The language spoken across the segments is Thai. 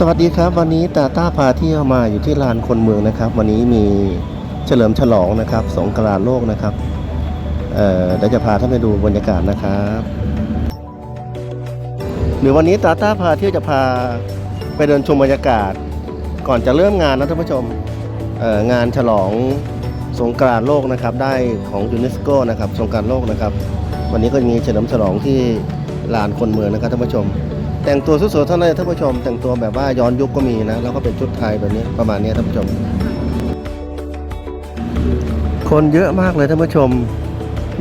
สวัสดีครับ วันนี้ตาต้าพาเที่ยวมาอยู่ที่ลานคนเมืองนะครับ วันนี้มีเฉลิมฉลองนะครับ สงกรานต์โลกนะครับ เอ่อเดี๋ยวจะพาท่านไปดูบรรยากาศนะครับหรือวันนี้ตาต้าพาเที่ยวจะพาไปเดินชมบรรยากาศ ก่อนจะเริ่มงานนะท่านผู้ชมเอ่องานฉลองสงกรานต์โลกนะครับ ได้ของยูเนสโกนะครับสงกรานต์โลกนะครับ วันนี้ก็มีเฉลิมฉลองที่ลานคนเมืองนะครับท่านผู้ชม แต่งตัวสวยๆเท่านั้นท่านผู้ชม แต่งตัวแบบว่าย้อนยุคก็มีนะแล้วก็เป็นชุดไทยแบบนี้ประมาณนี้ท่านผู้ชม คนเยอะมากเลยท่านผู้ชม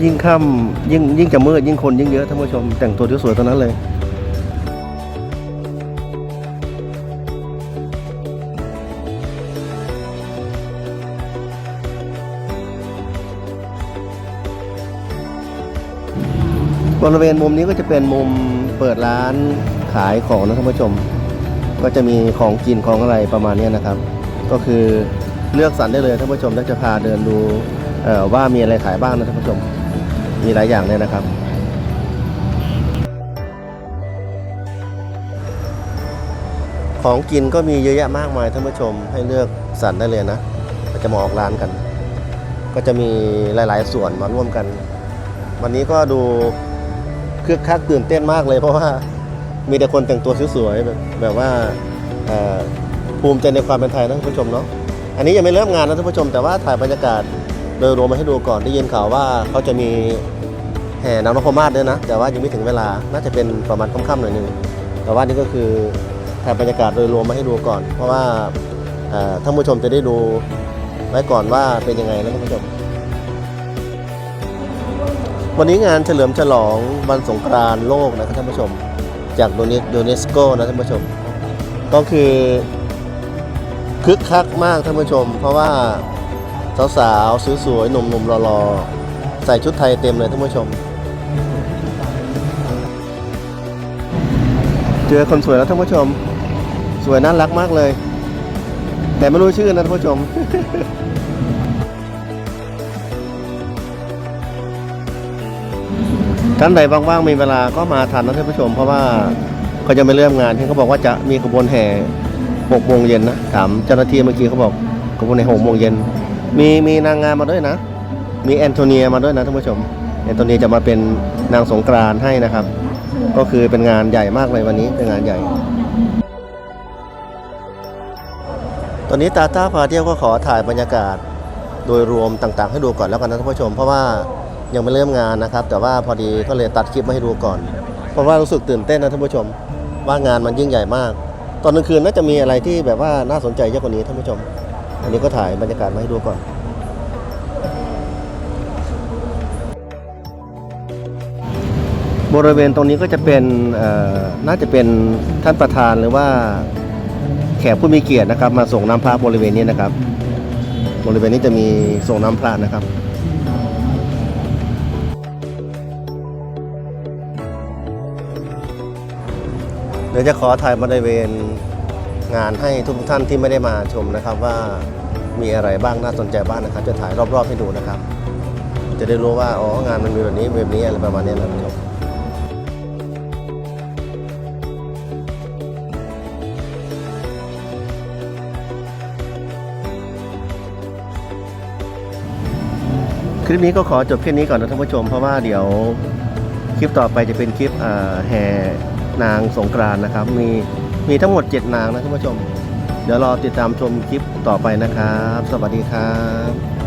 ยิ่งค่ำยิ่งยิ่งจะมืดยิ่งคนยิ่งเยอะท่านผู้ชม แต่งตัวสวยๆเท่านั้นเลยบริเวณมุมนี้ก็จะเป็นมุมเปิดร้าน ขายของนะท่านผู้ชม ก็จะมีของกินของอะไรประมาณนี้นะครับ ก็คือเลือกสรรได้เลยท่านผู้ชมแล้วจะพาเดินดูว่ามีอะไรขายบ้างนะท่านผู้ชม มีหลายอย่างเลยนะครับของกินก็มีเยอะแยะมากมายท่านผู้ชมให้เลือกสรรได้เลยนะเราจะมาออกร้านกัน ก็จะมีหลาย ๆ ส่วนมาร่วมกัน วันนี้ก็ดูคึกคักตื่นเต้นมากเลยเพราะว่า มีแต่คนแต่งตัวสวยๆแบบแบบว่าภูมิใจในความเป็นไทยนะท่านผู้ชมเนาะอันนี้ยังไม่เริ่มงานนะท่านผู้ชมแต่ว่าถ่ายบรรยากาศโดยรวมมาให้ดูก่อนได้ยินข่าวว่าเขาจะมีแห่นางนพมาศด้วยนะ แต่ว่ายังไม่ถึงเวลาน่าจะเป็นประมาณค่ำๆหน่อยนึงแต่ว่านี่ก็คือถ่ายบรรยากาศโดยรวมมาให้ดูก่อน เพราะว่าท่านผู้ชมจะได้ดูไว้ก่อนว่าเป็นยังไงนะท่านผู้ชม วันนี้งานเฉลิมฉลองวันสงกรานต์โลกนะครับท่านผู้ชม จากยูเนสโกนะท่านผู้ชม ก็คือคึกคักมากท่านผู้ชม เพราะว่าสาวๆสวยๆหนุ่มๆรอๆ ใส่ชุดไทยเต็มเลยท่านผู้ชม เจอคนสวยแล้วท่านผู้ชม สวยน่ารักมากเลย แต่ไม่รู้ชื่อนะท่านผู้ชม ท่านใดว่างๆมีเวลาก็มาทันนะท่านผู้ชม เพราะว่าเขาจะไม่เริ่มงานที่เขาบอกว่าจะมีขบวนแห่หกโมงเย็นนะถามเจ้าหน้าที่เมื่อกี้เขาบอกขบวนแห่หกโมงเย็นมีมีนางงามมาด้วยนะ มีแอนโทเนียมาด้วยนะท่านผู้ชมแอนโทเนียจะมาเป็นนางสงกรานให้นะครับ ก็คือเป็นงานใหญ่มากเลยวันนี้เป็นงานใหญ่ ตอนนี้ตาต้าพาเที่ยวก็ขอถ่ายบรรยากาศโดยรวมต่างๆ ให้ดูก่อนแล้วกันนะท่านผู้ชม เพราะว่า ยังไม่เริ่มงานนะครับ แต่ว่าพอดีก็เลยตัดคลิปมาให้ดูก่อน เพราะว่ารู้สึกตื่นเต้นนะท่านผู้ชม ว่างานมันยิ่งใหญ่มาก ตอนกลางคืนน่าจะมีอะไรที่แบบว่าน่าสนใจเยอะกว่านี้ท่านผู้ชม อันนี้ก็ถ่ายบรรยากาศมาให้ดูก่อนบริเวณตรงนี้ก็จะเป็นน่าจะเป็นท่านประธานหรือว่าแขกผู้มีเกียรตินะครับ มาส่งน้ำพระบริเวณนี้นะครับ บริเวณนี้จะมีส่งน้ำพระนะครับ ดี๋ยวจะขอถ่ายบริเวณงานให้ทุกท่านที่ไม่ได้มาชมนะครับ ว่ามีอะไรบ้างน่าสนใจบ้างนะครับ จะถ่ายรอบๆให้ดูนะครับ จะได้รู้ว่าอ๋องานมันมีแบบนี้แบบนี้อะไรประมาณนี้นะครับคลิปนี้ก็ขอจบแค่นี้ก่อนนะท่านผู้ชมเพราะว่าเดี๋ยวคลิปต่อไปจะเป็นคลิปแห่ นางสงกรานนะครับ มีมีทั้งหมด 7 นางนะท่านผู้ชม เดี๋ยวรอติดตามชมคลิปต่อไปนะครับ สวัสดีครับ